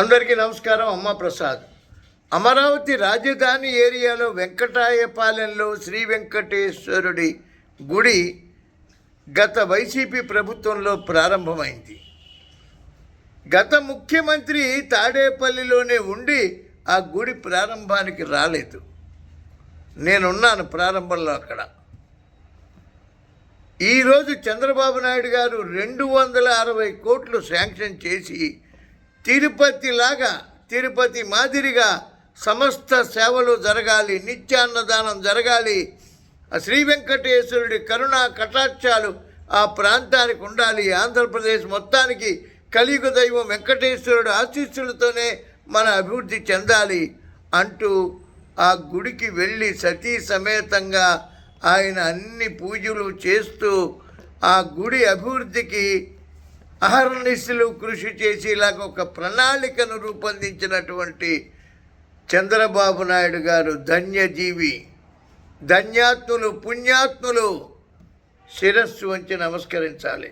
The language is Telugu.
అందరికీ నమస్కారం అమ్మ ప్రసాద్. అమరావతి రాజధాని ఏరియాలో వెంకటాయపాలెంలో శ్రీ వెంకటేశ్వరుడి గుడి గత వైసీపీ ప్రభుత్వంలో ప్రారంభమైంది. గత ముఖ్యమంత్రి తాడేపల్లిలోనే ఉండి ఆ గుడి ప్రారంభానికి రాలేదు. నేనున్నాను ప్రారంభంలో అక్కడ. ఈరోజు చంద్రబాబు నాయుడు గారు రెండు వందల అరవై కోట్లు శాంక్షన్ చేసి తిరుపతిలాగా తిరుపతి మాదిరిగా సమస్త సేవలు జరగాలి నిత్యాన్నదానం జరగాలి. ఆ శ్రీ వెంకటేశ్వరుడి కరుణా కటాక్షాలు ఆ ప్రాంతానికి ఉండాలి. ఆంధ్రప్రదేశ్ మొత్తానికి కలియుగ దైవం వెంకటేశ్వరుడు ఆశీస్సులతోనే మన అభివృద్ధి చెందాలి అంటూ ఆ గుడికి వెళ్ళి సతీ సమేతంగా ఆయన అన్ని పూజలు చేస్తూ ఆ గుడి అభివృద్ధికి అహర్నిశలు కృషి చేసేలాగా ఒక ప్రణాళికను రూపొందించినటువంటి చంద్రబాబు నాయుడు గారు ధన్యజీవి ధన్యాత్ములు పుణ్యాత్ములు శిరస్సు వంచి నమస్కరించాలి.